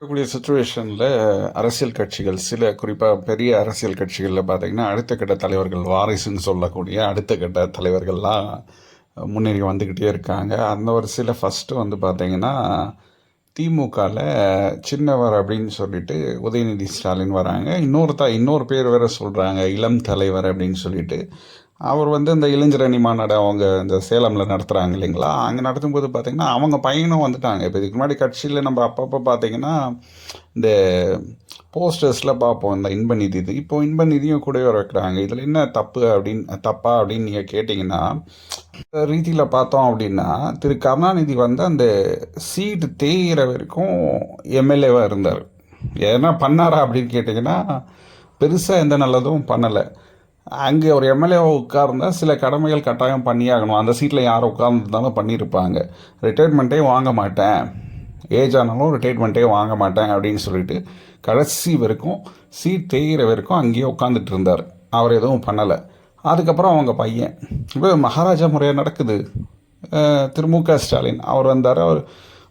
இருக்கக்கூடிய சுச்சுவேஷனில் அரசியல் கட்சிகள் சில குறிப்பாக பெரிய அரசியல் கட்சிகளில் பார்த்தீங்கன்னா அடுத்த கட்ட தலைவர்கள் வாரிசுன்னு சொல்லக்கூடிய அடுத்த கட்ட தலைவர்கள்லாம் முன்னேறி வந்துக்கிட்டே இருக்காங்க. அந்த ஒரு சில ஃபஸ்ட்டு வந்து பார்த்தீங்கன்னா திமுகவில் சின்னவர் அப்படின்னு சொல்லிட்டு உதயநிதி ஸ்டாலின் வராங்க. இன்னொரு த இன்னொரு பேர் வேறு சொல்கிறாங்க இளம் தலைவர் அப்படின்னு சொல்லிட்டு. அவர் வந்து இந்த இளைஞரணி மாநாடு அவங்க இந்த சேலமில் நடத்துகிறாங்க இல்லைங்களா? அங்கே நடத்தும்போது பார்த்திங்கன்னா அவங்க பையனும் வந்துட்டாங்க. இப்போ இதுக்கு முன்னாடி கட்சியில் நம்ம அப்பப்போ பார்த்தீங்கன்னா இந்த போஸ்டர்ஸில் பார்ப்போம் இந்த இன்ப நிதி இது. இப்போ இன்ப நிதியும் கூட வர வைக்கிறாங்க இதில் என்ன தப்பு அப்படின்னு தப்பா அப்படின்னு நீங்கள் கேட்டிங்கன்னா ரீதியில் பார்த்தோம் அப்படின்னா திரு கருணாநிதி வந்து அந்த சீட்டு தேயிற வரைக்கும் எம்எல்ஏவாக இருந்தார். ஏன்னா பண்ணாரா அப்படின்னு கேட்டிங்கன்னா பெருசாக எந்த நல்லதும் பண்ணலை. அங்கே ஒரு எம்எல்ஏவாக உட்கார்ந்தா சில கடமைகள் கட்டாயம் பண்ணியாகணும். அந்த சீட்டில் யார் உட்கார்ந்துருந்தாலும் பண்ணியிருப்பாங்க. ரிட்டையர்மெண்ட்டே வாங்க மாட்டேன். ஏஜ் ஆனாலும் ரிட்டையர்மெண்ட்டே வாங்க மாட்டேன் அப்படின்னு சொல்லிட்டு கடைசி வரைக்கும் சீட் தேயிற வரைக்கும் அங்கேயே உட்காந்துட்டு இருந்தார். அவர் எதுவும் பண்ணலை. அதுக்கப்புறம் அவங்க பையன். இப்போ மகாராஜா முறையாக நடக்குது. திரு மு க ஸ்டாலின். அவர் வந்தார். அவர்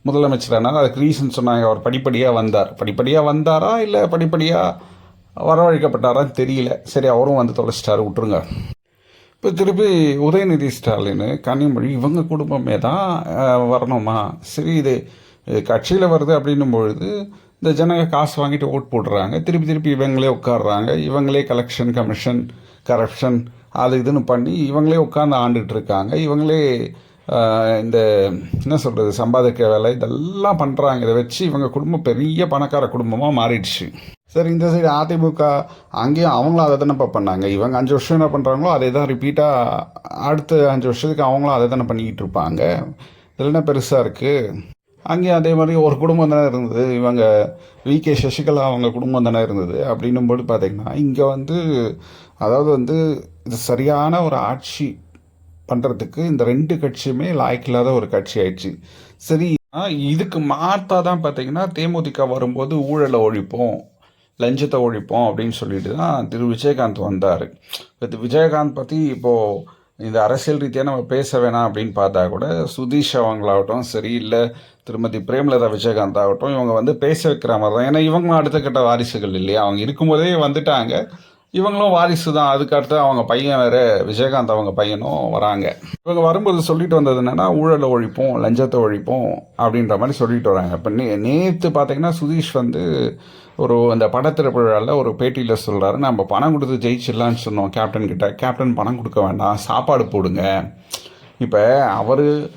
முதலமைச்சரானார் அதுக்கு ரீசன் சொன்னாங்க. அவர் படிப்படியாக வந்தார். படிப்படியாக வந்தாரா இல்லை படிப்படியாக வரவழைக்கப்பட்டாரான்னு தெரியல. சரி அவரும் வந்து தொலைச்சிட்டாரு விட்டுருங்க. இப்போ திருப்பி உதயநிதி ஸ்டாலின் கனிமொழி இவங்க குடும்பமே தான் வரணுமா? சரி இது கட்சியில் வருது அப்படின்னும் பொழுது இந்த ஜனங்க காசு வாங்கிட்டு ஓட் போடுறாங்க. திருப்பி திருப்பி இவங்களே உட்காடுறாங்க இவங்களே கலெக்ஷன் கமிஷன் கரப்ஷன் அது இதுன்னு பண்ணி இவங்களே உட்காந்து ஆண்டுகிட்டு இருக்காங்க இவங்களே இந்த என்ன சொல்கிறது சம்பாதிக்க வேலை இதெல்லாம் பண்ணுறாங்க இதை வச்சு இவங்க குடும்பம் பெரிய பணக்கார குடும்பமாக மாறிடுச்சு. சரி இந்த சைடு அதிமுக அங்கேயும் அவங்களும் அதை தானேப்பா பண்ணாங்க. இவங்க அஞ்சு வருஷம் என்ன பண்ணுறாங்களோ அதே தான் ரிப்பீட்டாக அடுத்த அஞ்சு வருஷத்துக்கு அவங்களும் அதை தானே பண்ணிக்கிட்டு இருப்பாங்க. இதில் என்ன பெருசாக இருக்குது அங்கேயும் அதே மாதிரி ஒரு குடும்பம் தானே இருந்தது. இவங்க வி கே சசிகலா அவங்க குடும்பம் தானே இருந்தது. அப்படின்னும் போது இங்கே வந்து அதாவது வந்து இது சரியான ஒரு ஆட்சி பண்ணுறதுக்கு இந்த ரெண்டு கட்சியுமே லாய்க்கில்லாத ஒரு கட்சி ஆயிடுச்சு. சரி இதுக்கு மாற்றா தான் பார்த்தீங்கன்னா தேமுதிக வரும்போது ஊழலை ஒழிப்போம். லஞ்சத்தை ஒழிப்போம் அப்படின்னு சொல்லிட்டு தான் திரு விஜயகாந்த் வந்தார். இப்போ விஜயகாந்த் பற்றி இப்போது இந்த அரசியல் ரீதியாக நம்ம பேச வேணாம் அப்படின்னு பார்த்தா கூட சுதீஷ் அவங்களாகட்டும் சரி இல்லை திருமதி பிரேமலதா விஜயகாந்த் ஆகட்டும் இவங்க வந்து பேச வைக்கிற மாதிரி தான். ஏன்னா இவங்களும் அடுத்த கட்ட வாரிசுகள் இல்லையா? அவங்க இருக்கும்போதே வந்துட்டாங்க. இவங்களும் வாரிசு தான். அதுக்கடுத்து அவங்க பையன் வேறு விஜயகாந்த் அவங்க பையனும் வராங்க. இவங்க வரும்போது சொல்லிட்டு வந்தது என்னென்னா ஊழலை ஒழிப்போம் லஞ்சத்தை ஒழிப்போம் அப்படின்ற மாதிரி சொல்லிட்டு வராங்க. இப்போ நே நேற்று பார்த்தீங்கன்னா சுதீஷ் வந்து ஒரு அந்த படத்திருப்பிழாவில் ஒரு பேட்டியில் சொல்கிறாரு நம்ம பணம் கொடுத்து ஜெயிச்சிடலான்னு சொன்னோம் கேப்டன் கிட்ட. கேப்டன் பணம் கொடுக்க வேண்டாம் சாப்பாடு போடுங்க. இப்போ அவர்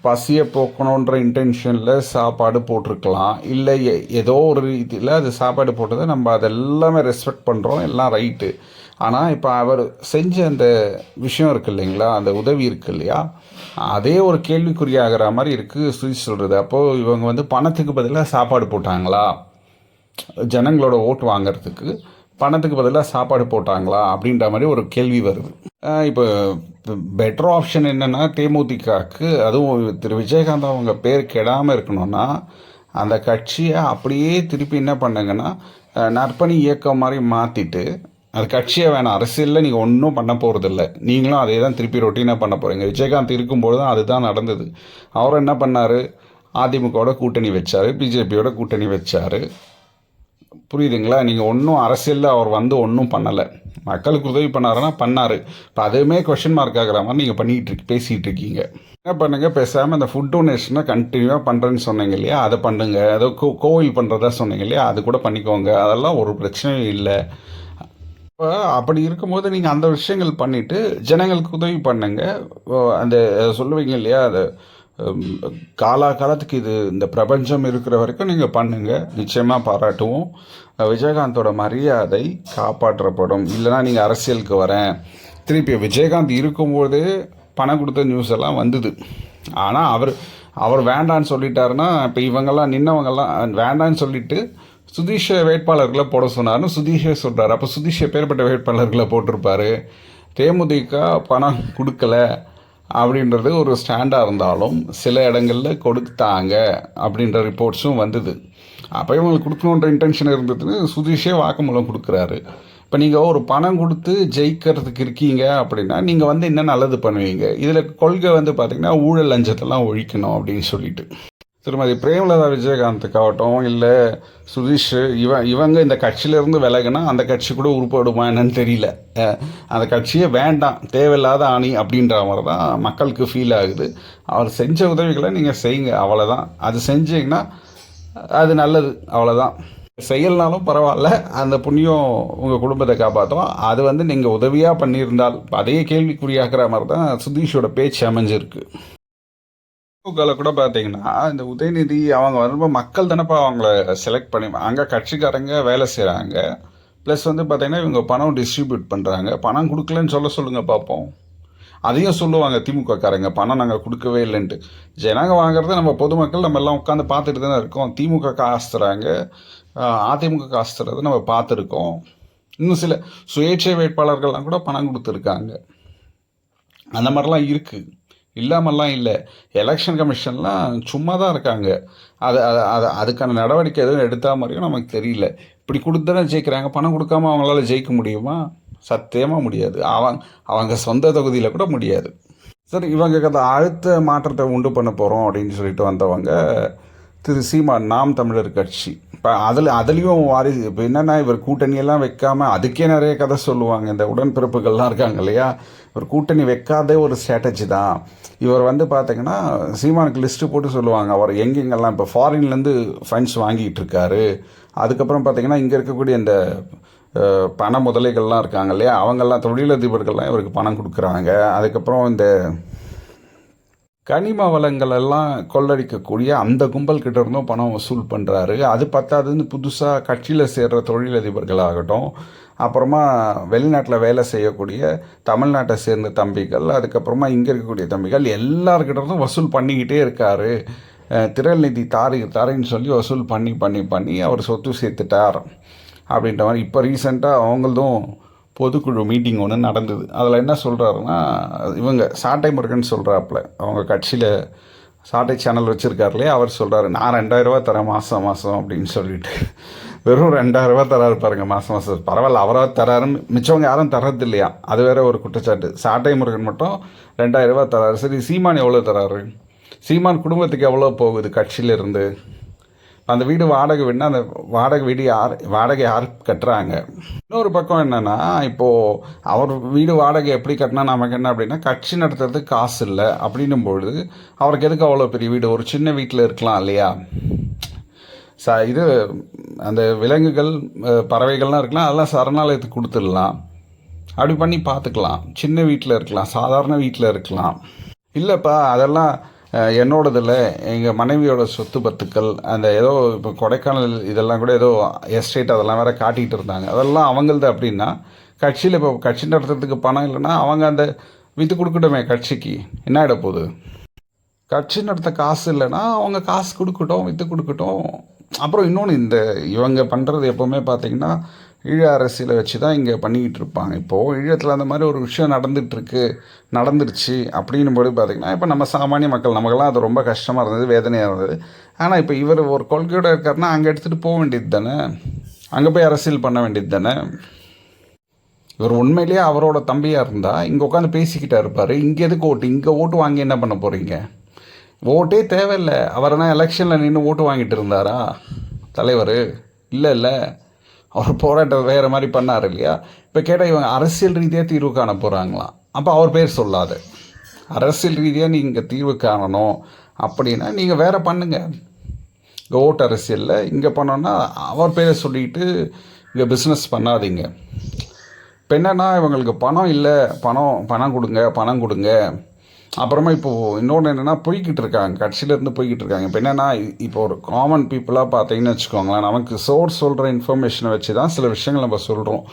பசியை போக்கணுன்ற இன்டென்ஷனில் சாப்பாடு போட்டிருக்கலாம். இல்லை எ- ஏதோ ஒரு ரீதியில் அது சாப்பாடு போட்டதை நம்ம அதெல்லாமே ரெஸ்பெக்ட் பண்ணுறோம் எல்லாம் ரைட்டு ஆனால் இப்போ அவர் செஞ்ச அந்த விஷயம் இருக்கு இல்லைங்களா அந்த உதவி இருக்கு இல்லையா அதே ஒரு கேள்விக்குறியாகிற மாதிரி இருக்குது சுவிச் சொல்கிறது அப்போது இவங்க வந்து பணத்துக்கு பதிலாக சாப்பாடு போட்டாங்களா? ஜனங்களோட ஓட்டு வாங்குறதுக்கு பணத்துக்கு பதிலாக சாப்பாடு போட்டாங்களா அப்படின்ற மாதிரி ஒரு கேள்வி வருது. இப்போ பெட்டர் ஆப்ஷன் என்னென்னா தேமுதிகக்கு அதுவும் திரு விஜயகாந்த் அவங்க பேர் கெடாமல் இருக்கணும்னா அந்த கட்சியை அப்படியே திருப்பி என்ன பண்ணுங்கன்னா நற்பணி இயக்கம் மாதிரி மாற்றிட்டு அது கட்சியை வேணாம் அரசியலில் நீங்கள் ஒன்றும் பண்ண போகிறதில்ல நீங்களும் அதே தான் திருப்பி ரொட்டீனாக பண்ண போகிறீங்க விஜயகாந்த் இருக்கும்போது தான் அதுதான் நடந்தது. அவர் என்ன பண்ணார்? அதிமுகவோட கூட்டணி வச்சார் பிஜேபியோட கூட்டணி வச்சார். புரியுதுங்களா? நீங்கள் ஒன்றும் அரசியலில் அவர் வந்து ஒன்றும் பண்ணலை. மக்களுக்கு உதவி பண்ணாருன்னா பண்ணார். இப்போ அதுவுமே கொஷின் மார்க் ஆகிற மாதிரி நீங்கள் பண்ணிகிட்டு இருக்கு பேசிகிட்டு இருக்கீங்க. என்ன பண்ணுங்க? பேசாமல் இந்த ஃபுட் டொனேஷனை கண்டினியூவாக பண்ணுறேன்னு சொன்னீங்க இல்லையா? அதை பண்ணுங்க. அதை கோ கோவில் பண்ணுறதா சொன்னீங்க இல்லையா? அது கூட பண்ணிக்கோங்க. அதெல்லாம் ஒரு பிரச்சனையும் இல்லை. இப்போ அப்படி இருக்கும்போது நீங்கள் அந்த விஷயங்கள் பண்ணிவிட்டு ஜனங்களுக்கு உதவி பண்ணுங்க. அந்த சொல்லுவீங்க இல்லையா? அது காலாகாலத்துக்கு இது இந்த பிரபஞ்சம் இருக்கிற வரைக்கும் நீங்கள் பண்ணுங்கள் நிச்சயமாக பாராட்டுவோம். விஜயகாந்தோட மரியாதை காப்பாற்றப்படும். இல்லைனா நீங்கள் அரசியலுக்கு வரேன். திருப்பி விஜயகாந்த் இருக்கும்போது பணம் கொடுத்த நியூஸ் எல்லாம் வந்தது. ஆனால் அவர் அவர் வேண்டான்னு சொல்லிட்டாருன்னா இப்போ இவங்கெல்லாம் நின்னவங்கெல்லாம் வேண்டான்னு சொல்லிட்டு சுதீஷ வேட்பாளர்களை போட சொன்னார்னு சுதீஷே சொல்கிறார் அப்போ சுதீஷ பேர்பட்ட வேட்பாளர்களை போட்டிருப்பார். தேமுதிக பணம் கொடுக்கல. அப்படின்றது ஒரு ஸ்டாண்டாக இருந்தாலும் சில இடங்களில் கொடுத்தாங்க அப்படின்ற ரிப்போர்ட்ஸும் வந்தது. அப்போ இவங்களுக்கு கொடுக்கணுன்ற இன்டென்ஷன் இருந்ததுன்னு சுதீஷே வாக்குமூலம் கொடுக்குறாரு. இப்போ நீங்கள் ஒரு பணம் கொடுத்து ஜெயிக்கிறதுக்கு இருக்கீங்க அப்படின்னா நீங்கள் வந்து என்ன நல்லது பண்ணுவீங்க? இதில் கொள்கை வந்து பார்த்திங்கன்னா ஊழல் லஞ்சத்தெல்லாம் ஒழிக்கணும் அப்படின்னு சொல்லிட்டு. திருமதி பிரேமலதா விஜயகாந்துக்காகட்டும் இல்லை சுதீஷ் இவன் இவங்க இந்த கட்சியிலேருந்து விலகுனா அந்த கட்சி கூட உருப்படுமா என்னன்னு தெரியல. அந்த கட்சியே வேண்டாம் தேவையில்லாத ஆணி அப்படின்ற மாதிரி தான் மக்களுக்கு ஃபீல் ஆகுது. அவர் செஞ்ச உதவிகளை நீங்கள் செய்யுங்க அவ்வளோதான் அது செஞ்சீங்கன்னா அது நல்லது அவ்வளோதான் செய்யலனாலும் பரவாயில்ல அந்த புண்ணியம் உங்கள் குடும்பத்தை காப்பாற்றும் அது வந்து நீங்கள் உதவியாக பண்ணியிருந்தால் அதே கேள்விக்குறியாகிற மாதிரி தான் சுதீஷோட பேச்சு அமைஞ்சிருக்கு. திமுகவில் கூட பார்த்தீங்கன்னா இந்த உதயநிதி அவங்க வந்து மக்கள் தானப்பா அவங்கள செலக்ட் பண்ணி அங்கே கட்சிக்காரங்க வேலை செய்கிறாங்க ப்ளஸ் வந்து பார்த்தீங்கன்னா இவங்க பணம் டிஸ்ட்ரிபியூட் பண்ணுறாங்க பணம் கொடுக்கலன்னு சொல்ல சொல்லுங்கள் பார்ப்போம் அதையும் சொல்லுவாங்க திமுகக்காரங்க பணம் நாங்கள் கொடுக்கவே இல்லைன்ட்டு. ஜனங்க வாங்குறத நம்ம பொதுமக்கள் நம்ம எல்லாம் உட்காந்து பார்த்துட்டு தானே இருக்கோம். திமுக காசு தராங்க அதிமுக காசு தரதை நம்ம பார்த்துருக்கோம். இன்னும் சில சுயேட்சை வேட்பாளர்கள்லாம் கூட பணம் கொடுத்துருக்காங்க. அந்த மாதிரிலாம் இருக்குது இல்லாமல்லாம் இல்லை. எலெக்ஷன் கமிஷன்லாம் சும்மா தான் இருக்காங்க. அது அது அதுக்கான நடவடிக்கை எதுவும் எடுத்தா மாதிரியும் நமக்கு தெரியல. இப்படி கொடுத்தானே ஜெயிக்கிறாங்க. பணம் கொடுக்காம அவங்களால ஜெயிக்க முடியுமா? சத்தியமாக முடியாது. அவங்க அவங்க சொந்த தொகுதியில் கூட முடியாது. சரி இவங்க கதை அடுத்த மாற்றத்தை உண்டு பண்ண போகிறோம் அப்படின்னு சொல்லிட்டு வந்தவங்க திரு சீமான் நாம் தமிழர் கட்சி. இப்போ அதில் அதுலேயும் வாரி இப்போ என்னென்னா இவர் கூட்டணியெல்லாம் வைக்காமல் அதுக்கே நிறைய கதை சொல்லுவாங்க. இந்த உடன்பிறப்புகள்லாம் இருக்காங்க இல்லையா? ஒரு கூட்டணி வைக்காதே ஒரு ஸ்ட்ராட்டஜி தான். இவர் வந்து பார்த்தீங்கன்னா சீமானுக்கு லிஸ்ட்டு போட்டு சொல்லுவாங்க. அவர் எங்கெங்கெல்லாம் இப்போ ஃபாரின்லேருந்து ஃபண்ட்ஸ் வாங்கிட்டு இருக்காரு. அதுக்கப்புறம் பார்த்தீங்கன்னா இங்கே இருக்கக்கூடிய இந்த பண முதலைகள்லாம் இருக்காங்க இல்லையா? அவங்கெல்லாம் தொழிலதிபர்கள்லாம் இவருக்கு பணம் கொடுக்குறாங்க. அதுக்கப்புறம் இந்த கனிம வளங்கள் எல்லாம் கொள்ளடிக்கக்கூடிய அந்த கும்பல் கிட்ட இருந்தும் பணம் வசூல் பண்ணுறாரு அது பத்தாதுன்னு புதுசாக கட்சியில் சேர்கிற தொழிலதிபர்களாகட்டும் அப்புறமா வெளிநாட்டில் வேலை செய்யக்கூடிய தமிழ்நாட்டை சேர்ந்த தம்பிகள் அதுக்கப்புறமா இங்கே இருக்கக்கூடிய தம்பிகள் எல்லார்கிட்ட இருந்தும் வசூல் பண்ணிக்கிட்டே இருக்கார். அஹ், தாரி தாரின்னு சொல்லி வசூல் பண்ணி பண்ணி பண்ணி அவர் சொத்து சேர்த்துட்டார். அப்படின்ற மாதிரி இப்போ ரீசெண்டாக அவங்களதும் பொதுக்குழு மீட்டிங் ஒன்று நடந்தது. அதில் என்ன சொல்கிறாருன்னா இவங்க சாட்டை முருகன் சொல்கிறாப்புல அவங்க கட்சியில் சாட்டை சேனல் வச்சுருக்காரு இல்லையா அவர் சொல்கிறாரு நான் ரெண்டாயிரரூவா தரேன் மாதம் மாதம் அப்படின்னு சொல்லிட்டு. வெறும் ரெண்டாயிரரூவா தராரு பாருங்க மாதம் மாதம் பரவாயில்ல அவராக தராரு. மிச்சவங்க யாரும் தரது இல்லையா அது வேற ஒரு குற்றச்சாட்டு. சாட்டை முருகன் மட்டும் ரெண்டாயிரரூவா தராரு. சரி சீமான் எவ்வளோ தராரு? சீமான் குடும்பத்துக்கு எவ்வளோ போகுது கட்சியிலேருந்து? அந்த வீடு வாடகை வீடுனா அந்த வாடகை வீடு யார் வாடகை யார் கட்டுறாங்க? இன்னொரு பக்கம் என்னென்னா இப்போது அவர் வீடு வாடகை எப்படி கட்டினா நமக்கு என்ன அப்படின்னா கட்சி நடத்துறதுக்கு காசு இல்லை. அப்படின்னும் பொழுது அவருக்கு எதுக்கு அவ்வளோ பெரிய வீடு? ஒரு சின்ன வீட்டில் இருக்கலாம் இல்லையா? ச இது அந்த விலங்குகள் பறவைகள்லாம் இருக்கலாம் அதெல்லாம் சரணாலயத்துக்கு கொடுத்துடலாம். அப்படி பண்ணி பார்த்துக்கலாம். சின்ன வீட்டில் இருக்கலாம் சாதாரண வீட்டில் இருக்கலாம். இல்லைப்பா அதெல்லாம் என்னோடதில் எங்கள் மனைவியோட சொத்து பத்துக்கள் அந்த ஏதோ இப்போ கொடைக்கானல் இதெல்லாம் கூட ஏதோ எஸ்டேட் அதெல்லாம் வேறு காட்டிகிட்டு இருந்தாங்க. அதெல்லாம் அவங்களது அப்படின்னா கட்சியில் இப்போ கட்சி நடத்துறதுக்கு பணம் இல்லைன்னா அவங்க அந்த விற்று கொடுக்கட்டுமே கட்சிக்கு. என்ன ஆகிட போகுது? கட்சி நடத்த காசு இல்லைன்னா அவங்க காசு கொடுக்கட்டும் விற்று கொடுக்கட்டும். அப்புறம் இன்னொன்று இந்த இவங்க பண்ணுறது எப்போவுமே பார்த்தீங்கன்னா ஈழ அரசியலை வச்சு தான் இங்கே பண்ணிக்கிட்டு இருப்பாங்க இப்போது ஈழத்தில் அந்த மாதிரி ஒரு விஷயம் நடந்துகிட்ருக்கு நடந்துருச்சு அப்படின்னும் போது பார்த்தீங்கன்னா இப்போ நம்ம சாமானிய மக்கள் நமக்கெல்லாம் அது ரொம்ப கஷ்டமாக இருந்தது வேதனையாக இருந்தது. ஆனால் இப்போ இவர் ஒரு கொள்கையோடு இருக்காருன்னா அங்கே எடுத்துகிட்டு போக வேண்டியது தானே? அங்கே போய் அரசியல் பண்ண வேண்டியது தானே? இவர் உண்மையிலேயே அவரோட தம்பியாக இருந்தால் இங்கே உட்காந்து பேசிக்கிட்டா இருப்பார். இங்கே எதுக்கு ஓட்டு? இங்கே ஓட்டு வாங்கி என்ன பண்ண போகிறீங்க ஓட்டே தேவையில்லை. அவர் என்ன எலெக்ஷனில் நின்று ஓட்டு வாங்கிட்டு இருந்தாரா? தலைவர்? இல்லை இல்லை. அவர் போராட்டம் வேறு மாதிரி பண்ணார் இல்லையா? இப்போ கேட்டால் இவங்க அரசியல் ரீதியாக தீர்வு காண போகிறாங்களாம் அப்போ அவர் பேர் சொல்லாது. அரசியல் ரீதியாக நீங்கள் தீர்வு காணணும் அப்படின்னா நீங்கள் வேறு பண்ணுங்கள் இங்கே ஓட்டு அரசியலில் இங்கே பண்ணோன்னா அவர் பேரை சொல்லிட்டு இங்கே பிஸ்னஸ் பண்ணாதீங்க. இப்போ என்னன்னா இவங்களுக்கு பணம் இல்லை. பணம் பணம் கொடுங்க பணம் கொடுங்க. அப்புறமா இப்போது இன்னொன்று என்னென்னா போய்கிட்டு இருக்காங்க. கட்சியிலேருந்து போய்கிட்டு இருக்காங்க. இப்போ என்னென்னா இப்போ ஒரு காமன் பீப்புளாக பார்த்தீங்கன்னு வச்சுக்கோங்களேன் நமக்கு சோர்ஸ் சொல்கிற இன்ஃபர்மேஷனை வச்சு தான் சில விஷயங்கள் நம்ம சொல்கிறோம்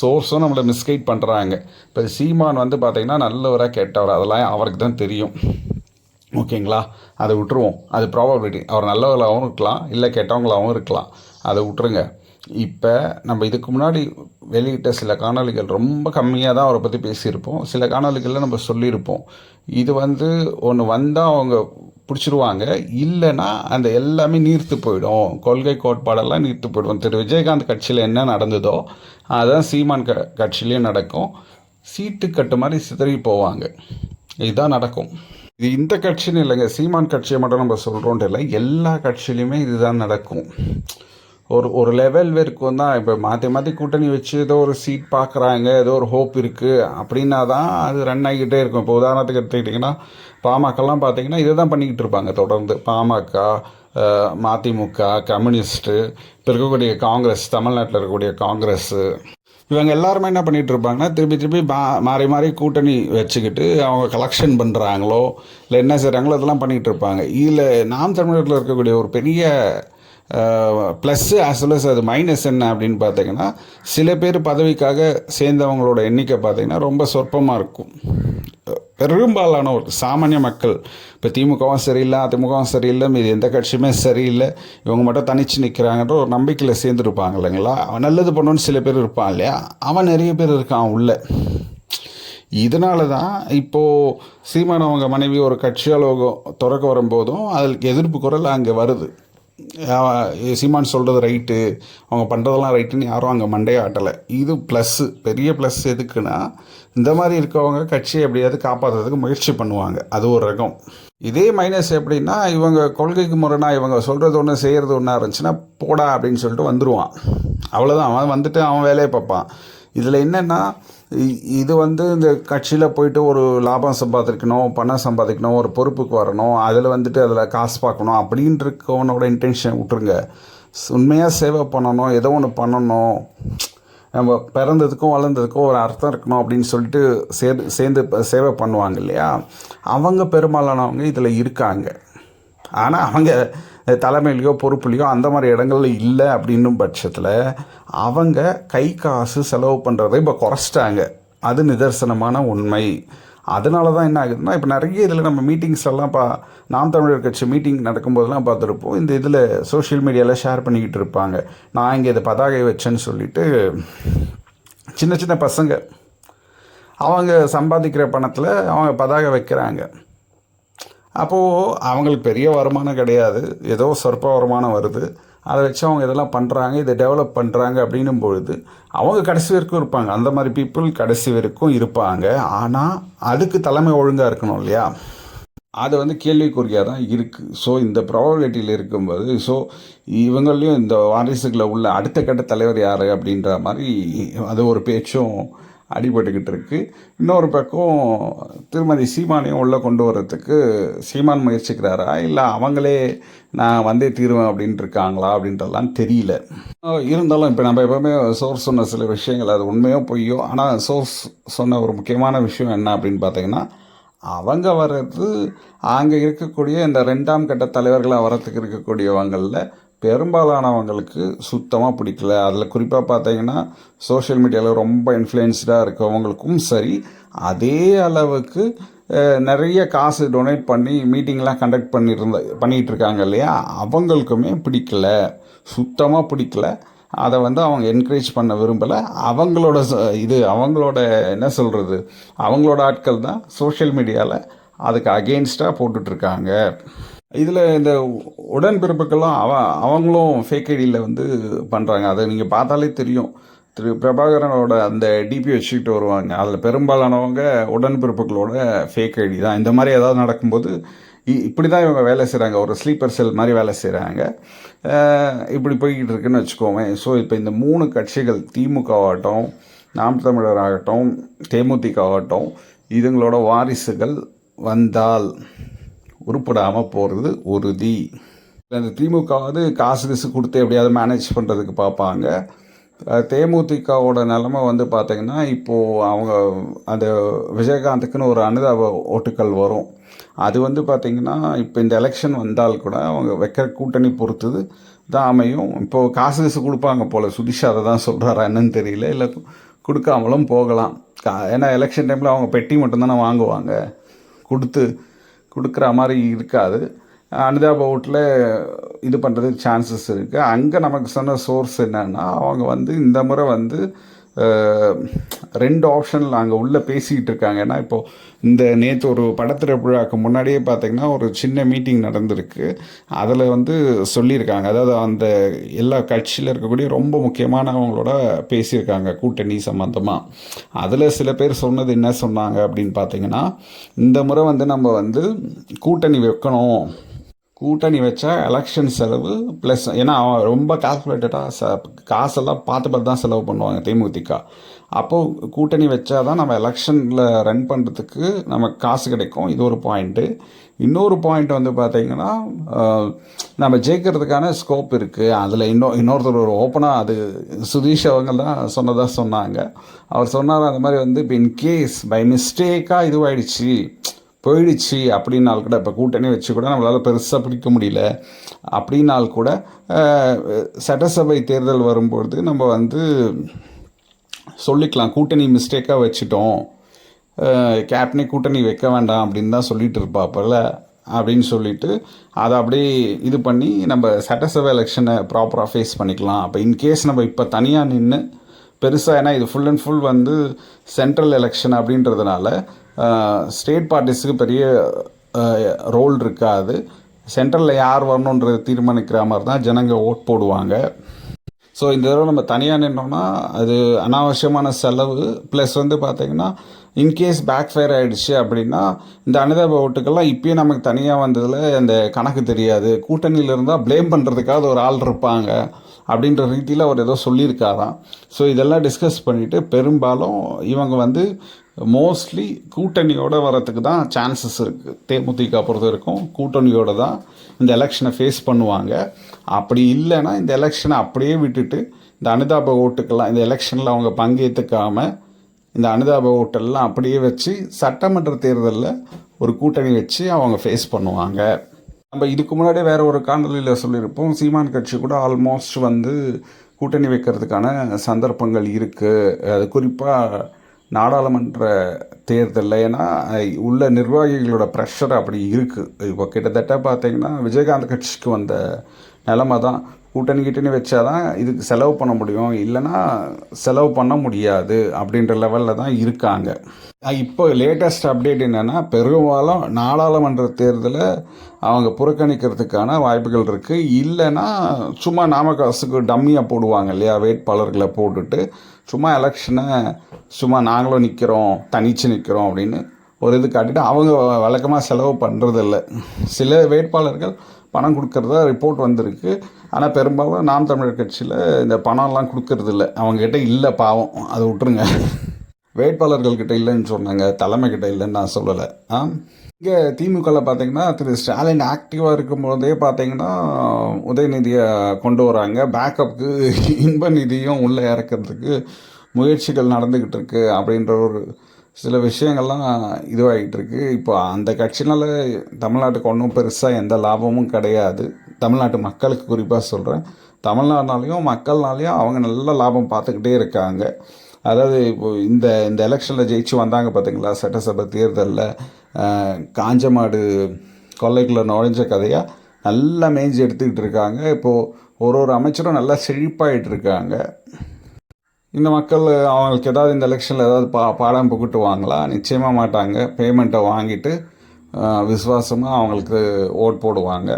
சோர்ஸும் நம்மளை மிஸ்கைட் பண்ணுறாங்க இப்போ சீமான் வந்து பார்த்தீங்கன்னா நல்லவராக கெட்டவர் அதெல்லாம் அவருக்கு தான் தெரியும். ஓகேங்களா? அதை விட்டுருவோம். அது ப்ராபபிலிட்டி அவர் நல்லவங்களாகவும் இருக்கலாம் இல்லை கெட்டவங்களாகவும் இருக்கலாம். அதை விட்டுருங்க. இப்போ நம்ம இதுக்கு முன்னாடி வெளியிட்ட சில காணொலிகள் ரொம்ப கம்மியாக தான் அவரை பற்றி பேசியிருப்போம். சில காணொலிகளில் நம்ம சொல்லியிருப்போம். இது வந்து ஒன்று வந்தால் அவங்க பிடிச்சிருவாங்க. இல்லைன்னா அந்த எல்லாமே நீர்த்து போயிடும். கொள்கை கோட்பாடெல்லாம் நீர்த்து போயிடும். திரு விஜயகாந்த் கட்சியில் என்ன நடந்ததோ அதுதான் சீமான் க கட்சியிலையும் நடக்கும். சீட்டு கட்டு மாதிரி சிதறி போவாங்க. இதுதான் நடக்கும். இது இந்த கட்சின்னு இல்லைங்க. சீமான் கட்சியை மட்டும் நம்ம சொல்கிறோன்ட்டு இல்லை. எல்லா கட்சியிலையுமே இதுதான் நடக்கும். ஒரு ஒரு லெவல் வரைக்கும் தான். இப்போ மாற்றி மாற்றி கூட்டணி வச்சு ஏதோ ஒரு சீட் பார்க்குறாங்க ஏதோ ஒரு ஹோப் இருக்குது அப்படின்னா தான் அது ரன் ஆகிக்கிட்டே இருக்கும். இப்போ உதாரணத்துக்கு எடுத்துக்கிட்டிங்கன்னா பாமகலாம் பார்த்தீங்கன்னா இதை தான் பண்ணிக்கிட்டு இருப்பாங்க. தொடர்ந்து பாமக மதிமுக கம்யூனிஸ்ட்டு இப்போ இருக்கக்கூடிய காங்கிரஸ் தமிழ்நாட்டில் இருக்கக்கூடிய காங்கிரஸ்ஸு இவங்க எல்லாருமே என்ன பண்ணிகிட்டு இருப்பாங்கன்னா திருப்பி திருப்பி மா மாறி மாறி கூட்டணி வச்சுக்கிட்டு அவங்க கலெக்ஷன் பண்ணுறாங்களோ இல்லை என்ன செய்கிறாங்களோ இதெல்லாம் பண்ணிகிட்டு இருப்பாங்க. இதில் நாம் தமிழகத்தில் இருக்கக்கூடிய ஒரு பெரிய ப்ளஸ்ஸு ஆஸ் வெல் அது மைனஸ் என்ன அப்படின்னு பார்த்தீங்கன்னா சில பேர் பதவிக்காக சேர்ந்தவங்களோட எண்ணிக்கை பார்த்திங்கன்னா ரொம்ப சொற்பமாக இருக்கும். பெரும்பாலான ஒரு சாமானிய மக்கள் இப்போ திமுகவும் சரியில்லை அதிமுகவும் சரியில்லை மீது எந்த கட்சியுமே சரியில்லை இவங்க மட்டும் தனிச்சு நிற்கிறாங்கன்ற ஒரு நம்பிக்கையில் சேர்ந்துருப்பாங்க இல்லைங்களா? அவன் நல்லது பண்ணணும்னு சில பேர் இருப்பான் இல்லையா? அவன் நிறைய பேர் இருக்கான் உள்ள. இதனால தான் இப்போது சீமான் அவங்க மனைவி ஒரு கட்சி அலுவலகம் திறக்க வரும்போதும் அதுக்கு எதிர்ப்பு குரல் அங்கே வருது. சீமான் சொல்கிறது ரைட்டு அவங்க பண்ணுறதெல்லாம் ரைட்டுன்னு யாரும் அங்கே மண்டையை ஆட்டலை. இது ப்ளஸ்ஸு பெரிய ப்ளஸ் எதுக்குன்னா இந்த மாதிரி இருக்கவங்க கட்சியை எப்படியாவது காப்பாற்றுறதுக்கு முயற்சி பண்ணுவாங்க. அது ஒரு ரகம். இதே மைனஸ் எப்படின்னா இவங்க கொள்கைக்கு முரணா இவங்க சொல்கிறது ஒன்று செய்கிறது ஒன்றா இருந்துச்சுன்னா போடா அப்படின்னு சொல்லிட்டு வந்துடுவான் அவ்வளோதான் அவன் வந்துட்டு அவன் வேலையை பார்ப்பான். இதில் என்னென்னா இது வந்து இந்த கட்சியில் போயிட்டு ஒரு லாபம் சம்பாதிக்கணும் பணம் சம்பாதிக்கணும் ஒரு பொறுப்புக்கு வரணும் அதில் வந்துட்டு அதில் காசு பார்க்கணும் அப்படின்றவனோட இன்டென்ஷன் விட்டுருங்க. உண்மையாக சேவை பண்ணணும் ஏதோ ஒன்று பண்ணணும். நம்ம பிறந்ததுக்கும் வளர்ந்ததுக்கும் ஒரு அர்த்தம் இருக்கணும் அப்படின்னு சொல்லிட்டு சேர்ந்து சேர்ந்து சேவை பண்ணுவாங்க இல்லையா? அவங்க பெரும்பாலானவங்க இதில் இருக்காங்க. ஆனால் அவங்க தலைமையிலையோ பொறுப்புலையோ அந்த மாதிரி இடங்கள்ல இல்லை அப்படின்னும் பட்சத்தில் அவங்க கை காசு செலவு பண்ணுறதை இப்போ குறைச்சிட்டாங்க. அது நிதர்சனமான உண்மை. அதனால தான் என்ன ஆகுதுன்னா இப்போ நிறைய இதில் நம்ம மீட்டிங்ஸ் எல்லாம் பா நாம் தமிழர் கட்சி மீட்டிங் நடக்கும்போதெல்லாம் பார்த்துருப்போம். இந்த இதில் சோஷியல் மீடியாவில் ஷேர் பண்ணிக்கிட்டு இருப்பாங்க. நான் இங்கே இதை பதாகை வச்சேன்னு சொல்லிட்டு சின்ன சின்ன பசங்க அவங்க சம்பாதிக்கிற பணத்தில் அவங்க பதாகை வைக்கிறாங்க. அப்போது அவங்களுக்கு பெரிய வருமானம் கிடையாது. ஏதோ சொற்ப வருமானம் வருது. அதை வச்சு அவங்க இதெல்லாம் பண்ணுறாங்க இதை டெவலப் பண்ணுறாங்க அப்படின்னும் பொழுது அவங்க கடைசி வரைக்கும் இருப்பாங்க. அந்த மாதிரி பீப்புள் கடைசி வரைக்கும் இருப்பாங்க. ஆனால் அதுக்கு தலைமை ஒழுங்காக இருக்கணும் இல்லையா? அது வந்து கேள்விக்குறியாக தான் இருக்குது ஸோ இந்த ப்ராபபிலிட்டியில் இருக்கும்போது ஸோ இவங்களையும் இந்த வாரிசுகளை உள்ள அடுத்த கட்ட தலைவர் யார் அப்படின்ற மாதிரி அது ஒரு பேச்சும் அடிபட்டுக்கிட்டு இருக்கு. இன்னொரு பக்கம் திருமதி சீமானையும் உள்ளே கொண்டு வர்றதுக்கு சீமான் முயற்சிக்கிறாரா? இல்லை அவங்களே நான் வந்தே தீருவேன் அப்படின்ட்டு இருக்காங்களா அப்படின்றலாம் தெரியல. இருந்தாலும் இப்போ நம்ம எப்பவுமே சோர்ஸ் சொன்ன சில விஷயங்கள் அது உண்மையோ பொய்யோ ஆனால் சோர்ஸ் சொன்ன ஒரு முக்கியமான விஷயம் என்ன அப்படின்னு பார்த்தீங்கன்னா அவங்க வர்றது அங்கே இருக்கக்கூடிய இந்த ரெண்டாம் கட்ட தலைவர்களாக வரத்துக்கு இருக்கக்கூடியவங்களில் பெரும்பாலானவங்களுக்கு சுத்தமாக பிடிக்கல. அதில் குறிப்பாக பார்த்தீங்கன்னா சோஷியல் மீடியாவில் ரொம்ப இன்ஃப்ளூயன்ஸ்டாக இருக்கவங்களுக்கும் சரி அதே அளவுக்கு நிறைய காசு டொனேட் பண்ணி மீட்டிங்லாம் கண்டக்ட் பண்ணியிருந்த பண்ணிகிட்டு இருக்காங்க இல்லையா? அவங்களுக்குமே பிடிக்கல. சுத்தமாக பிடிக்கல. அதை வந்து அவங்க என்கரேஜ் பண்ண விரும்பலை. அவங்களோட ச- இது அவங்களோட என்ன சொல்கிறது அவங்களோட ஆட்கள் தான் சோஷியல் மீடியாவில் அதுக்கு அகெயின்ஸ்டாக போட்டுட்ருக்காங்க. இதில் இந்த உடன்பிறப்புக்கெல்லாம் அவ அவங்களும் ஃபேக் ஐடியில் வந்து பண்ணுறாங்க அதை நீங்கள் பார்த்தாலே தெரியும். திரு பிரபாகரனோட அந்த டிபி வச்சுக்கிட்டு வருவாங்க. அதில் பெரும்பாலானவங்க உடன்பிறப்புகளோட ஃபேக் ஐடி தான். இந்த மாதிரி ஏதாவது நடக்கும்போது இ- இப்படி தான் இவங்க வேலை செய்கிறாங்க ஒரு ஸ்லீப்பர் செல் மாதிரி வேலை செய்கிறாங்க இப்படி போய்கிட்டு இருக்குன்னு வச்சுக்கோங்க ஸோ இப்போ இந்த மூணு கட்சிகள் திமுக ஆகட்டும் நாம் தமிழர் ஆகட்டும் தேமுதிக ஆகட்டும் இதுங்களோட வாரிசுகள் வந்தால் உருப்படாமல் போகிறது உறுதி. அந்த திமுக வந்து காசு கிசு கொடுத்து எப்படியாவது மேனேஜ் பண்ணுறதுக்கு பார்ப்பாங்க. தேமுதிகவோட நிலமை வந்து பார்த்திங்கன்னா இப்போது அவங்க அந்த விஜயகாந்துக்குன்னு ஒரு அனுதாப ஓட்டுக்கள் வரும். அது வந்து பார்த்திங்கன்னா இப்போ இந்த எலெக்ஷன் வந்தால் கூட அவங்க வைக்கிற கூட்டணி பொறுத்தது தான் அமையும். இப்போது காசு கிசு கொடுப்பாங்க போல். சுதிஷா அதை தான் சொல்கிறாரா என்னன்னு தெரியல. இல்லை கொடுக்காமலும் போகலாம். கா- ஏன்னா எலெக்ஷன் டைமில் அவங்க பெட்டி மட்டும்தானே வாங்குவாங்க. கொடுத்து கொடுக்குற மாதிரி இருக்காது. அனிதா போட்டில் இது பண்ணுறதுக்கு சான்சஸ் இருக்குது அங்கே நமக்கு சொன்ன சோர்ஸ் என்னென்னா அவங்க வந்து இந்த முறை வந்து ரெண்டு ஆப்ஷனில் அங்கே உள்ளே பேசிக்கிட்டு இருக்காங்க. ஏன்னா இப்போது இந்த நேற்று ஒரு படத்திரை விழாக்கு முன்னாடியே பார்த்தீங்கன்னா ஒரு சின்ன மீட்டிங் நடந்திருக்கு. அதில் வந்து சொல்லியிருக்காங்க. அதாவது அந்த எல்லா கட்சியில் இருக்கக்கூடிய ரொம்ப முக்கியமானவங்களோட பேசியிருக்காங்க கூட்டணி சம்மந்தமாக அதில் சில பேர் சொன்னது என்ன சொன்னாங்க அப்படின்னு பார்த்தீங்கன்னா இந்த முறை வந்து நம்ம வந்து கூட்டணி வைக்கணும். கூட்டணி வச்சா எலெக்ஷன் செலவு ப்ளஸ் ஏன்னா அவன் ரொம்ப கால்குலேட்டடாக ச காசெல்லாம் பார்த்து பார்த்து தான் செலவு பண்ணுவாங்க தேமுதிக. அப்போது கூட்டணி வச்சா தான் நம்ம எலெக்ஷனில் ரன் பண்ணுறதுக்கு நமக்கு காசு கிடைக்கும். இது ஒரு பாயிண்ட்டு இன்னொரு பாயிண்ட் வந்து பார்த்தீங்கன்னா நம்ம ஜெயிக்கிறதுக்கான ஸ்கோப் இருக்குது அதில் இன்னொ இன்னொருத்தர் ஒரு ஓப்பனாக அது சுதீஷ் அவங்க தான் சொன்னதாக சொன்னாங்க. அவர் சொன்னார் அந்த மாதிரி வந்து இப்போ இன்கேஸ் பை மிஸ்டேக்காக இதுவாயிடுச்சு போயிடுச்சு அப்படின்னால் கூட இப்போ கூட்டணி வச்சு கூட நம்மளால் பெருசாக பிடிக்க முடியல. அப்படின்னால் கூட சட்டசபை தேர்தல் வரும்பொழுது நம்ம வந்து சொல்லிக்கலாம் கூட்டணி மிஸ்டேக்காக வச்சுட்டோம். கேப்டனே கூட்டணி வைக்க வேண்டாம் அப்படின்னு தான் சொல்லிட்டு இருப்பாப்பல அப்படின்னு சொல்லிட்டு அதை அப்படியே இது பண்ணி நம்ம சட்டசபை எலெக்ஷனை ப்ராப்பராக ஃபேஸ் பண்ணிக்கலாம். அப்போ இன்கேஸ் நம்ம இப்போ தனியாக நின்று பெருசாக ஏன்னா இது ஃபுல் அண்ட் ஃபுல் வந்து சென்ட்ரல் எலெக்ஷன் அப்படின்றதுனால ஸ்டேட் பார்ட்டிஸுக்கு பெரிய ரோல் இருக்காது. சென்ட்ரலில் யார் வரணுன்றது தீர்மானிக்கிற மாதிரி தான் ஜனங்க ஓட் போடுவாங்க. ஸோ இந்த தடவை நம்ம தனியாக நின்னோம்னா அது அனாவசியமான செலவு. ப்ளஸ் வந்து பார்த்திங்கன்னா இன்கேஸ் பேக் ஃபயர் ஆகிடுச்சு அப்படின்னா இந்த அனுதாப ஓட்டுக்கெல்லாம் இப்போயும் நமக்கு தனியாக வந்ததில் அந்த கணக்கு தெரியாது. கூட்டணியில் இருந்தால் ப்ளேம் பண்ணுறதுக்காக ஒரு ஆள் இருப்பாங்க அப்படின்ற ரீதியில் அவர் ஏதோ சொல்லியிருக்காராம். ஸோ இதெல்லாம் டிஸ்கஸ் பண்ணிவிட்டு பெரும்பாலும் இவங்க வந்து மோஸ்ட்லி கூட்டணியோட வரத்துக்கு தான் சான்சஸ் இருக்குது தேமுதிக பொறுத்த வரைக்கும் கூட்டணியோட தான் இந்த எலெக்ஷனை ஃபேஸ் பண்ணுவாங்க. அப்படி இல்லைன்னா இந்த எலெக்ஷனை அப்படியே விட்டுட்டு இந்த அனுதாப ஓட்டுக்கெல்லாம் இந்த எலெக்ஷனில் அவங்க பங்கேற்றுக்காமல் இந்த அனுதாப ஓட்டெல்லாம் அப்படியே வச்சு சட்டமன்ற தேர்தலில் ஒரு கூட்டணி வச்சு அவங்க ஃபேஸ் பண்ணுவாங்க. நம்ம இதுக்கு முன்னாடியே வேறு ஒரு காணொலியில் சொல்லியிருப்போம். சீமான் கட்சி கூட ஆல்மோஸ்ட் வந்து கூட்டணி வைக்கிறதுக்கான சந்தர்ப்பங்கள் இருக்குது அது குறிப்பாக நாடாளுமன்ற தேர்தலில் ஏன்னா உள்ள நிர்வாகிகளோட ப்ரெஷர் அப்படி இருக்குது இப்போ கிட்டத்தட்ட பார்த்திங்கன்னா விஜயகாந்த் கட்சிக்கு வந்த நிலமை தான். கூட்டணி கிட்டணி வச்சாதான் இதுக்கு செலவு பண்ண முடியும். இல்லைன்னா செலவு பண்ண முடியாது அப்படின்ற லெவலில் தான் இருக்காங்க. இப்போ லேட்டஸ்ட் அப்டேட் என்னென்னா பெரும்பாலும் நாடாளுமன்ற தேர்தலை அவங்க புறக்கணிக்கிறதுக்கான வாய்ப்புகள் இருக்குது இல்லைன்னா சும்மா நாமக்காசுக்கு டம்மியாக போடுவாங்க இல்லையா வேட்பாளர்களை போட்டுட்டு. சும்மா எலெக்ஷனை சும்மா நாங்களும் நிற்கிறோம் தனிச்சு நிற்கிறோம் அப்படின்னு ஒரு இது காட்டிட்டு அவங்க வழக்கமாக செலவு பண்ணுறதில்ல சில வேட்பாளர்கள் பணம் கொடுக்குறதா ரிப்போர்ட் வந்திருக்கு. ஆனால் பெரும்பாலும் நாம் தமிழர் கட்சியில் இந்த பணம்லாம் கொடுக்கறதில்ல. அவங்ககிட்ட இல்லை பாவம். அதை விட்டுருங்க. வேட்பாளர்கள்கிட்ட இல்லைன்னு சொன்னாங்க தலைமை கிட்ட இல்லைன்னு நான் சொல்லலை. ஆ? இங்கே திமுகவில் பார்த்தீங்கன்னா திரு ஸ்டாலின் ஆக்டிவாக இருக்கும்போதே பார்த்தீங்கன்னா உதயநிதியை கொண்டு வராங்க. பேக்கப்புக்கு இன்ப நிதியும் உள்ளே இறக்கிறதுக்கு முயற்சிகள் நடந்துக்கிட்டு இருக்கு அப்படின்ற ஒரு சில விஷயங்கள்லாம் இதுவாகிட்டு இருக்கு. இப்போ அந்த கட்சினால் தமிழ்நாட்டுக்கு ஒன்றும் பெருசாக எந்த லாபமும் கிடையாது. தமிழ்நாட்டு மக்களுக்கு குறிப்பாக சொல்கிறேன் தமிழ்நாடுனாலையும் மக்கள்னாலையும் அவங்க நல்ல லாபம் பார்த்துக்கிட்டே இருக்காங்க. அதாவது இப்போ இந்த இந்த எலெக்ஷனில் ஜெயிச்சு வந்தாங்க பார்த்தீங்களா சட்டசபை தேர்தலில் காஞ்ச மாடு கொள்ளைக்குள்ளே நுழைஞ்ச கதையாக நல்லா மேய்ஞ்சி எடுத்துக்கிட்டு இருக்காங்க. இப்போது ஒரு ஒரு அமைச்சரும் நல்லா செழிப்பாயிட்டு இருக்காங்க. இந்த மக்கள் அவங்களுக்கு ஏதாவது இந்த எலெக்ஷனில் ஏதாவது பா பாடம் புகட்டுவாங்களா? நிச்சயமாக மாட்டாங்க. பேமெண்ட்டை வாங்கிட்டு விசுவாசமாக அவங்களுக்கு ஓட் போடுவாங்க.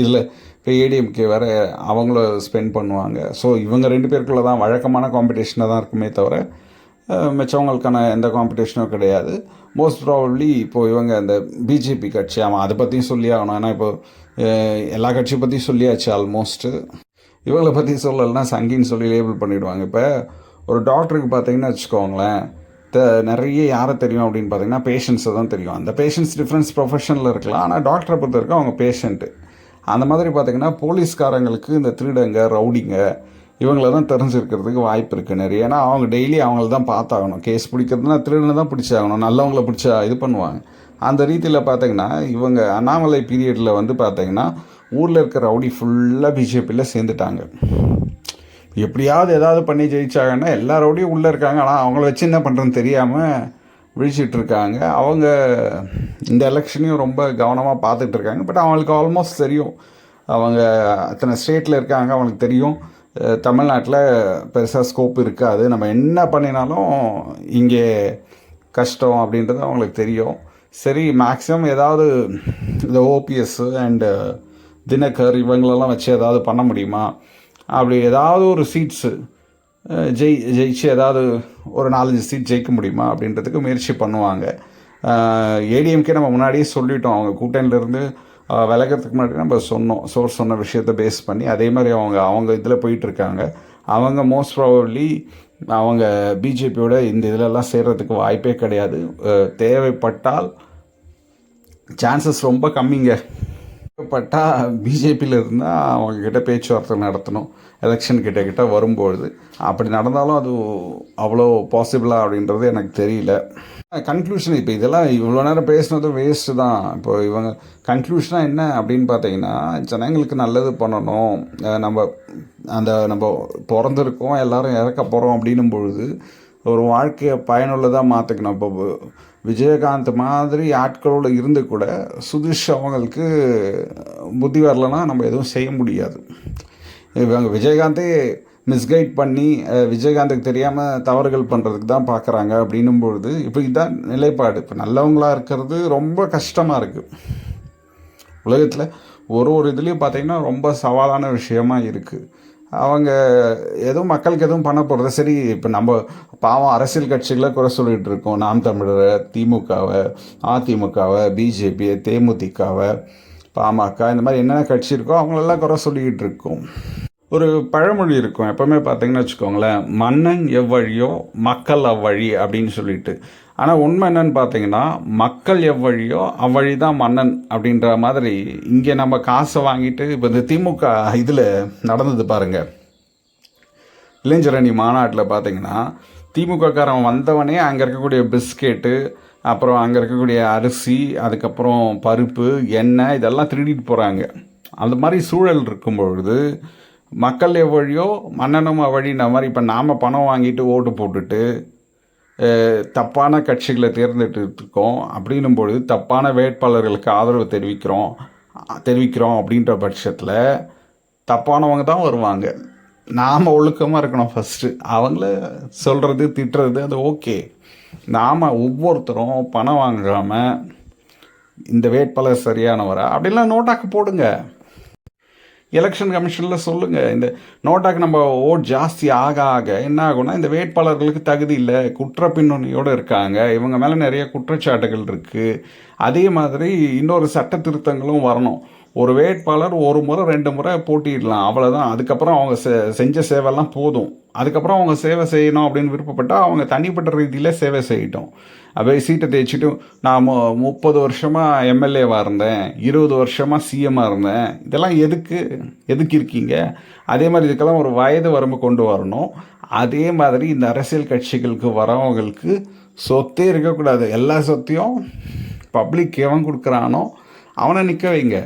இதில் இப்போ ஏடிஎம்கே வேறு அவங்கள ஸ்பெண்ட் பண்ணுவாங்க. ஸோ இவங்க ரெண்டு பேருக்குள்ள தான் வழக்கமான காம்படிஷனாக தான் இருக்குமே தவிர மிச்சவங்களுக்கான எந்த காம்படிஷனும் கிடையாது. மோஸ்ட் ப்ராபப்ளி இப்போது இவங்க இந்த பிஜேபி கட்சி அவன் அதை பற்றியும் சொல்லி ஆகணும். ஏன்னா இப்போ எல்லா கட்சியை பற்றியும் சொல்லியாச்சு ஆல்மோஸ்ட்டு இவங்களை பற்றி சொல்லலைன்னா சங்கின்னு சொல்லி லேபிள் பண்ணிவிடுவாங்க இப்போ ஒரு டாக்டருக்கு பார்த்தீங்கன்னா வச்சுக்கோங்களேன் த நிறைய யாரை தெரியும் அப்படின்னு பார்த்தீங்கன்னா பேஷண்ட்ஸை தான் தெரியும். அந்த பேஷண்ட்ஸ் டிஃப்ரென்ஸ் ப்ரொஃபஷனில் இருக்கலாம். ஆனால் டாக்டரை பொறுத்த வரைக்கும் அவங்க பேஷண்ட்டு அந்த மாதிரி பார்த்திங்கன்னா போலீஸ்காரங்களுக்கு இந்த திருடங்க ரவுடிங்க இவங்கள தான் தெரிஞ்சிருக்கிறதுக்கு வாய்ப்பு இருக்குது நிறைய. ஏன்னா அவங்க டெய்லி அவங்கள தான் பார்த்தாகணும். கேஸ் பிடிக்கிறதுனா திருடனை தான் பிடிச்சாகணும். நல்லவங்கள பிடிச்சா இது பண்ணுவாங்க. அந்த ரீதியில் பார்த்தீங்கன்னா இவங்க அண்ணாமலை பீரியடில் வந்து பார்த்திங்கன்னா ஊரில் இருக்கிற ரவுடி ஃபுல்லாக பிஜேபியில் சேர்ந்துட்டாங்க. எப்படியாவது ஏதாவது பண்ணி ஜெயிச்சாங்கன்னா எல்லா ரவுடியும் உள்ளே இருக்காங்க. ஆனால் அவங்கள வச்சு என்ன பண்ணுறதுன்னு தெரியாமல் விழிச்சிட்டு இருக்காங்க அவங்க இந்த எலெக்ஷனையும் ரொம்ப கவனமாக பார்த்துட்டு இருக்காங்க பட் அவங்களுக்கு ஆல்மோஸ்ட் தெரியும். அவங்க அத்தனை ஸ்டேட்டில் இருக்காங்க அவங்களுக்கு தெரியும். தமிழ்நாட்டில் பெருசாக ஸ்கோப் இருக்காது. நம்ம என்ன பண்ணினாலும் இங்கே கஷ்டம் அப்படின்றது அவங்களுக்கு தெரியும். சரி மேக்ஸிமம் ஏதாவது இந்த ஓபிஎஸ் அண்டு தினகர் இவங்களெல்லாம் வச்சு ஏதாவது பண்ண முடியுமா? அப்படி ஏதாவது ஒரு சீட்ஸு ஜெய் ஜெயிச்சு ஏதாவது ஒரு நாலஞ்சு சீட் ஜெயிக்க முடியுமா அப்படின்றதுக்கு முயற்சி பண்ணுவாங்க. ஏடிஎம்கே நம்ம முன்னாடியே சொல்லிட்டோம். அவங்க கூட்டணியிலேருந்து விலகிறதுக்கு முன்னாடி நம்ம சொன்னோம். சோர்ஸ் சொன்ன விஷயத்தை பேஸ் பண்ணி அதே மாதிரி அவங்க அவங்க இதில் போயிட்டுருக்காங்க அவங்க மோஸ்ட் ப்ராபப்ளி அவங்க பிஜேபியோட இந்த இதிலெல்லாம் சேர்கிறதுக்கு வாய்ப்பே கிடையாது. தேவைப்பட்டால் சான்சஸ் ரொம்ப கம்மிங்க. பட்டா பிஜேபியில் இருந்தால் அவங்கக்கிட்ட பேச்சுவார்த்தை நடத்தணும். எலெக்ஷன் கிட்ட கிட்ட வரும்பொழுது. அப்படி நடந்தாலும் அது அவ்வளோ பாசிபிளா அப்படின்றது எனக்கு தெரியல. கன்க்ளூஷன் இப்போ இதெல்லாம் இவ்வளோ நேரம் பேசினது வேஸ்ட்டு தான். இப்போ இவங்க கன்க்ளூஷனாக என்ன அப்படின்னு பார்த்தீங்கன்னா ஜனங்களுக்கு நல்லது பண்ணணும். நம்ம அந்த நம்ம பிறந்திருக்கோம் எல்லோரும் இறக்க போகிறோம் அப்படின்னும் பொழுது ஒரு வாழ்க்கையை பயனுள்ளதாக மாற்றிக்கணும் இப்போ விஜயகாந்த் மாதிரி ஆட்களோடு இருந்து கூட சுதிஷ் அவங்களுக்கு புத்தி வரலன்னா நம்ம எதுவும் செய்ய முடியாது. இவங்க விஜயகாந்தே மிஸ்கைட் பண்ணி விஜயகாந்துக்கு தெரியாமல் தவறுகள் பண்ணுறதுக்கு தான் பார்க்குறாங்க அப்படின்னும் பொழுது இப்போ இதுதான் நிலைப்பாடு. இப்போ நல்லவங்களா இருக்கிறது ரொம்ப கஷ்டமாக இருக்குது உலகத்தில் ஒரு ஒரு இதுலேயும் பார்த்தீங்கன்னா ரொம்ப சவாலான விஷயமா இருக்குது அவங்க எதுவும் மக்களுக்கு எதுவும் பண்ண போகிறது சரி இப்போ நம்ம பாவம் அரசியல் கட்சிகளை குறை சொல்லிட்டு இருக்கோம். நாம் தமிழரை திமுகவை அதிமுகவை பிஜேபி தேமுதிகவை பாமக இந்த மாதிரி என்னென்ன கட்சி இருக்கோ அவங்களெல்லாம் குறை சொல்லிக்கிட்டு இருக்கோம். ஒரு பழமொழி இருக்கும். எப்போவுமே பார்த்தீங்கன்னு வச்சுக்கோங்களேன் மன்னன் எவ்வழியோ மக்கள் அவ்வழி அப்படின்னு சொல்லிட்டு. ஆனால் உண்மை என்னன்னு பார்த்தீங்கன்னா மக்கள் எவ்வழியோ அவ்வழி தான் மன்னன் அப்படின்ற மாதிரி இங்கே நம்ம காசை வாங்கிட்டு இப்போ இந்த திமுக இதில் நடந்தது பாருங்க. இளைஞரணி மாநாட்டில் பார்த்தீங்கன்னா திமுகக்காரன் வந்தவனே அங்கே இருக்கக்கூடிய பிஸ்கெட்டு அப்புறம் அங்கே இருக்கக்கூடிய அரிசி அதுக்கப்புறம் பருப்பு எண்ணெய் இதெல்லாம் திருடிட்டு போகிறாங்க அந்த மாதிரி சூழல் இருக்கும் பொழுது மக்கள் எவ்வழியோ மன்னனும் அவ்வழின்ற மாதிரி இப்போ நாம் பணம் வாங்கிட்டு ஓட்டு போட்டுட்டு தப்பான கட்சிகளை தேர்ந்தெடுத்துட்டு இருக்கோம் அப்படின்னும் பொழுது தப்பான வேட்பாளர்களுக்கு ஆதரவு தெரிவிக்கிறோம். தெரிவிக்கிறோம் அப்படின்ற பட்சத்தில் தப்பானவங்க தான் வருவாங்க. நாம் ஒழுக்கமாக இருக்கணும் ஃபஸ்ட்டு அவங்கள சொல்கிறது திட்டுறது அது ஓகே நாம் ஒவ்வொருத்தரும் பணம் வாங்காமல் இந்த வேட்பாளர் சரியானவரா? அப்படிலாம் நோட்டாக்கு போடுங்க. எலெக்ஷன் கமிஷனில் சொல்லுங்கள் இந்த நோட்டாக்கு நம்ம ஓட் ஜாஸ்தி ஆக ஆக என்ன ஆகும்னா இந்த வேட்பாளர்களுக்கு தகுதி இல்லை குற்ற பின்னணியோடு இருக்காங்க. இவங்க மேலே நிறைய குற்றச்சாட்டுகள் இருக்குது அதே மாதிரி இன்னொரு சட்ட திருத்தங்களும் வரணும். ஒரு வேட்பாளர் ஒரு முறை ரெண்டு முறை போட்டியிடலாம். அவ்வளோதான் அதுக்கப்புறம் அவங்க செ செஞ்ச சேவைலாம் போதும். அதுக்கப்புறம் அவங்க சேவை செய்யணும் அப்படின்னு விருப்பப்பட்டால் அவங்க தனிப்பட்ட ரீதியில் சேவை செய்யட்டும். அப்படியே சீட்டை தேய்ச்சிட்டு நான் மு முப்பது வருஷமாக எம்எல்ஏவாக இருந்தேன். இருபது வருஷமாக சிஎம்மாக இருந்தேன். இதெல்லாம் எதுக்கு? எதுக்கு இருக்கீங்க? அதே மாதிரி இதுக்கெல்லாம் ஒரு வயது வரம்பு கொண்டு வரணும். அதே மாதிரி இந்த அரசியல் கட்சிகளுக்கு வரவங்களுக்கு சொத்தே இருக்கக்கூடாது. எல்லா சொத்தையும் பப்ளிக் எவன் கொடுக்குறானோ அவனை நிற்க வைங்க.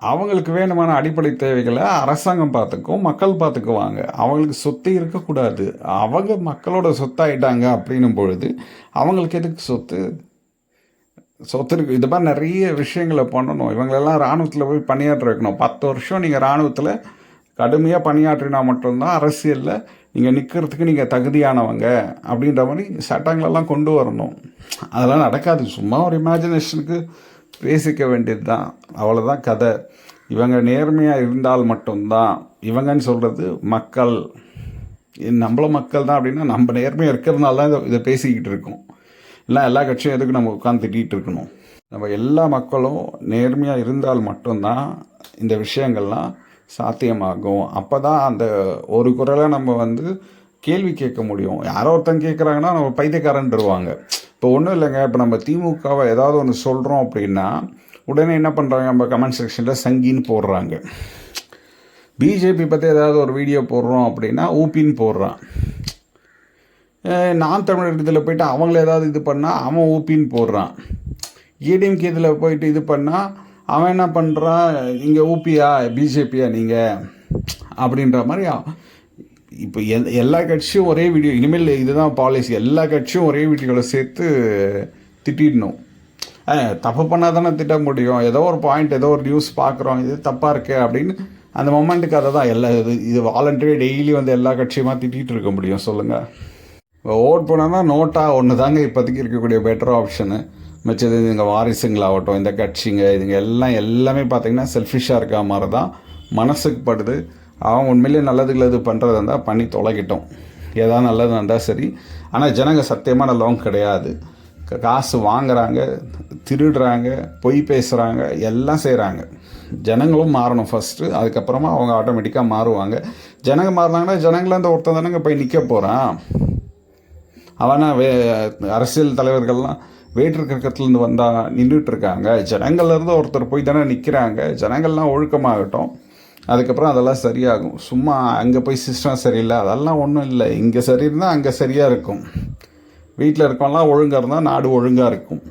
அவங்களுக்கு வேணுமான அடிப்படை தேவைகளை அரசாங்கம் பார்த்துக்கும் மக்கள் பார்த்துக்குவாங்க. அவங்களுக்கு சொத்து இருக்கக்கூடாது. அவங்க மக்களோட சொத்தாயிட்டாங்க அப்படின்னும் பொழுது அவங்களுக்கு எதுக்கு சொத்து? சொத்து இருக்கு. இது மாதிரி நிறைய விஷயங்களை பண்ணணும். இவங்களெல்லாம் இராணுவத்தில் போய் பணியாற்ற வைக்கணும். பத்து வருஷம் நீங்கள் இராணுவத்தில் கடுமையாக பணியாற்றினா மட்டும்தான் அரசியலில் நீங்கள் நிற்கிறதுக்கு நீங்கள் தகுதியானவங்க அப்படின்ற மாதிரி சட்டங்களெல்லாம் கொண்டு வரணும். அதெல்லாம் நடக்காது. சும்மா ஒரு இமேஜினேஷனுக்கு பேசிக்க வேண்டியது தான் அவ்வளோதான் கதை. இவங்க நேர்மையாக இருந்தால் மட்டும்தான். இவங்கன்னு சொல்கிறது மக்கள். இது நம்மளும் மக்கள் தான் அப்படின்னா நம்ம நேர்மையாக இருக்கிறதுனால தான் இதை இதை பேசிக்கிட்டு இருக்கோம். இல்லை எல்லா கட்சியும் எதுக்கு நம்ம உட்காந்து திட்டிகிட்டு இருக்கணும்? நம்ம எல்லா மக்களும் நேர்மையாக இருந்தால் மட்டும்தான் இந்த விஷயங்கள்லாம் சாத்தியமாகும். அப்போ தான் அந்த ஒரு குரலை நம்ம வந்து கேள்வி கேட்க முடியும். யாரோ ஒருத்தன் கேட்குறாங்கன்னா நம்ம பைத்தியக்காரன்ட்டுருவாங்க இப்போ ஒன்றும் இல்லைங்க. இப்போ நம்ம திமுகவை ஏதாவது ஒன்று சொல்கிறோம் அப்படின்னா உடனே என்ன பண்ணுறாங்க நம்ம கமெண்ட் செக்ஷனில் சங்கின்னு போடுறாங்க. பிஜேபி பற்றி ஏதாவது ஒரு வீடியோ போடுறோம் அப்படின்னா ஊப்பின்னு போடுறான். நான் தமிழர் இதில் போயிட்டு அவங்கள ஏதாவது இது பண்ணால் அவன் ஊப்பின்னு போடுறான். ஏடிஎம்கே இதில் போயிட்டு இது பண்ணால் அவன் என்ன பண்ணுறான் இங்கே ஊபியா? பிஜேபியா நீங்கள் அப்படின்ற மாதிரி இப்போ எல் எல்லா கட்சியும் ஒரே வீடியோ இனிமேல் இதுதான் பாலிசி எல்லா கட்சியும் ஒரே வீடியோவில் சேர்த்து திட்டிடணும். தப்பு பண்ணால் தானே திட்ட முடியும். ஏதோ ஒரு பாயிண்ட் ஏதோ ஒரு நியூஸ் பார்க்குறோம். இது தப்பாக இருக்கு அப்படின்னு அந்த மொமெண்ட்டுக்கு அதை தான் எல்லா இது இது வாலண்டரி டெய்லி வந்து எல்லா கட்சியுமா திட்டிகிட்டு இருக்க முடியும். சொல்லுங்கள் இப்போ ஓட் போனோன்னா நோட்டாக ஒன்று தாங்க இப்போதைக்கு இருக்கக்கூடிய பெட்டர் ஆப்ஷனு மிச்சது இதுங்க வாரிசுங்களாகட்டும் இந்த கட்சிங்க இதுங்க எல்லாம் எல்லாமே பார்த்திங்கன்னா செல்ஃபிஷாக இருக்க மாதிரி தான் மனசுக்கு படுது. அவன் உண்மையிலேயே நல்லது இது பண்ணுறதா இருந்தால் பண்ணி தொலைக்கிட்டோம். ஏதாவது நல்லது இருந்தால் சரி. ஆனால் ஜனங்க சத்தியமாக நல்லவங்க கிடையாது. காசு வாங்குறாங்க திருடுறாங்க பொய் பேசுகிறாங்க எல்லாம் செய்கிறாங்க ஜனங்களும் மாறணும் ஃபஸ்ட்டு அதுக்கப்புறமா அவங்க ஆட்டோமேட்டிக்காக மாறுவாங்க. ஜனங்க மாறினாங்கன்னா ஜனங்கள அந்த ஒருத்தன் தானங்க போய் நிற்க போகிறான் அவனா வே அரசியல் தலைவர்கள்லாம் வேற்று கிரகத்துலேருந்து வந்தால் நின்றுட்டு இருக்காங்க. ஜனங்கள்லேருந்து ஒருத்தர் போய் தானே நிற்கிறாங்க ஜனங்கள்லாம் ஒழுக்கமாகட்டும். அதுக்கப்புறம் அதெல்லாம் சரியாகும். சும்மா அங்கே போய் சிஸ்டம் சரியில்லை. அதெல்லாம் ஒன்றும் இல்லை. இங்கே சரி இருந்தால் அங்கே சரியாக இருக்கும். வீட்டில் இருக்கவங்களாம் ஒழுங்காக இருந்தால் நாடு ஒழுங்காக இருக்கும்.